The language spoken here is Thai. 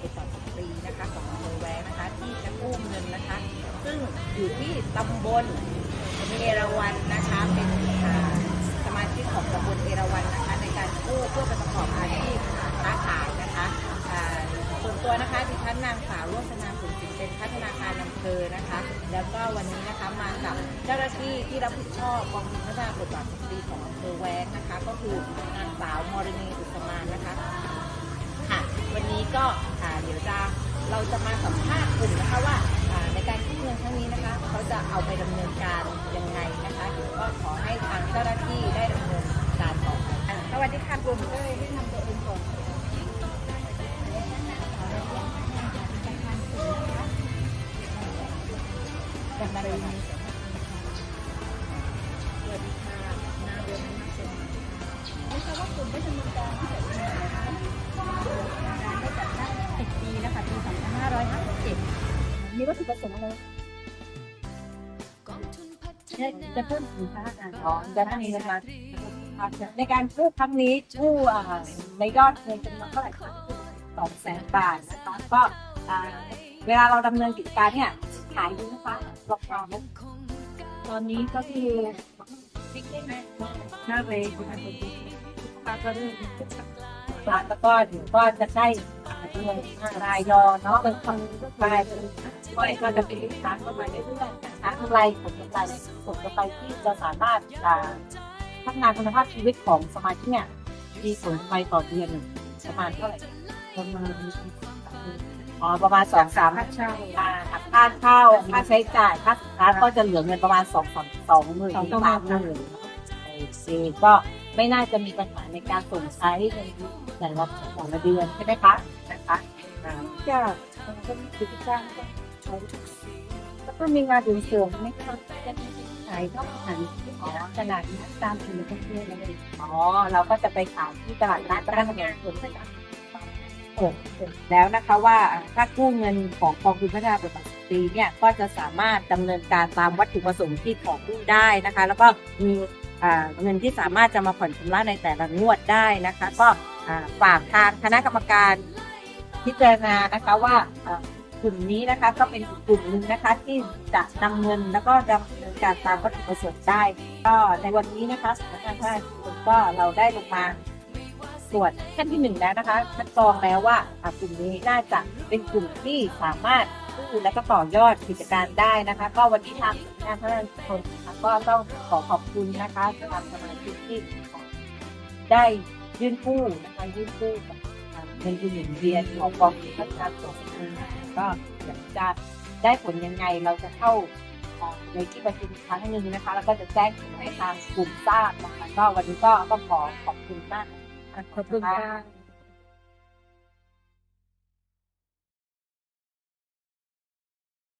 ชิกกองทุนพัฒนาบุตรสตรีนะคะของอำเภอแวงนะคะที่จะกู้เงินนะคะ ซึ่งอยู่ที่ตำบลเอราวัณนะคะเป็นสมาชิกของตำบลเอราวัณนะคะ ในการกู้เพื่อไปประกอบอาชีพค้าขายนะคะส่วนตัวนะคะดิฉันนางสาวโรสนาสุนทรเป็นพัฒนาการอำเภอนะคะ แล้วก็วันนี้นะคะมากับเจ้าหน้าที่ที่รับผิดชอบกองทุนพัฒนาบทบาทสตรีของอำเภอแวงนะคะ ก็คือนางสาวมรณีอุสมานนะคะ ค่ะ วันนี้ก็ เดี๋ยวจะเราจะมาสัมภาษณ์กลุ่มนะคะว่าในการกู้เงินครั้งนี้นะคะเขาจะเอาไปดำเนินการยังไงนะคะเดี๋ยวก็ขอให้ทางเจ้าหน้าที่ได้ดำเนินการต่อไปอะสวัสดีค่ะกลุ่มก็เลยที่นำตัวเองก่อนจากนั้นเลย มีวัตถุประสงค์อะไรจะเพิ่มสินค้าการอ๋อจะให้มีเงินมาในการกู้ครั้งนี้กู้อ่าในยอดเงินจำนวนเท่าไหร่คะสองแสนบาทนะคะก็อ่าเวลาเราดำเนินกิจการเนี่ยขายดีนะคะรอบรองตอนนี้ก็คือพิกได้ไหมหน้าเวทีคุณอาจารย์ลูกค้าก็เริ่มร้านแล้วก็เดี๋ยวก็จะได้ ด้วยรายยอเนาะเป็นคนรายก็เองก็จะเป็นลูกค้าเข้ามาเรื่อยๆนะคะกำไรผลกำไรผลกำไรที่จะสามารถพัฒนาคุณภาพชีวิตของสมาชิกเนี่ยมีผลกำไรต่อเดือนประมาณเท่าไหร่ประมาณอ๋อประมาณสองสามค่าเช่าค่าข้าค่าใช้จ่ายค่าสินค้าก็จะเหลือเงินประมาณสองสองสองหมื่นถึงสามหมื่นโอเก็ไม่น่าจะมีปัญหาในการส่งใช้ในแต่ละแต่ละเดือนใช่ไหมคะ นะคะอ่าก็มันก็มีกิจการก็ใช้แล้วก็มีงานอื่นเสริมไหมคะจะมีขายนอกสถานที่ขอตลาดนัดตามถนนท่องเที่ยวอะไรอ๋อเราก็จะไปขายที่ตลาดนัดร้านงานส่วนต่างเปิดเปิดแล้วนะคะว่าถ้ากู้เงินของกองทุนพัฒนาบทบาทสตรีเนี่ยก็จะสามารถดำเนินการตามวัตถุประสงค์ที่ขอกู้ได้นะคะ แล้วก็มีเงินที่สามารถจะมาผ่อนชำระในแต่ละงวดได้นะคะ ก็ฝากทางคณะกรรมการ พิจารณานะคะว่ากลุ่มนี้นะคะก็เป็นกลุ่มหนึ่งนะคะที่จะนำเงินแล้วก็ดำเนินการตามวัตถุประสงค์ได้ ก็ในวันนี้นะคะสำนักงานพระราชวังก็เราได้ลงมาตรวจขั้นที่หนึ่งแล้วนะคะคัดกรองแล้วว่ากลุ่มนี้น่าจะเป็นกลุ่มที่สามารถกู้และก็ต่อยอดกิจการได้นะคะ ก็วันนี้ทางสำนักงานพระราชวังนะคะก็ต้องขอขอบคุณนะคะสำหรับสมาชิกที่ได้ยื่นกู้นะคะยื่นกู้กับ เงินทุนหมุนเวียนของกองทุนพัฒนาตัวเองก็อยากจะได้ผลยังไงเราจะเข้าในที่ประชุมครั้งหนึ่งนะคะ แล้วก็จะแจ้งให้ทางกลุ่มทราบนะคะก็วันนี้ก็ต้องขอขอบคุณมากขอบคุณค่ะ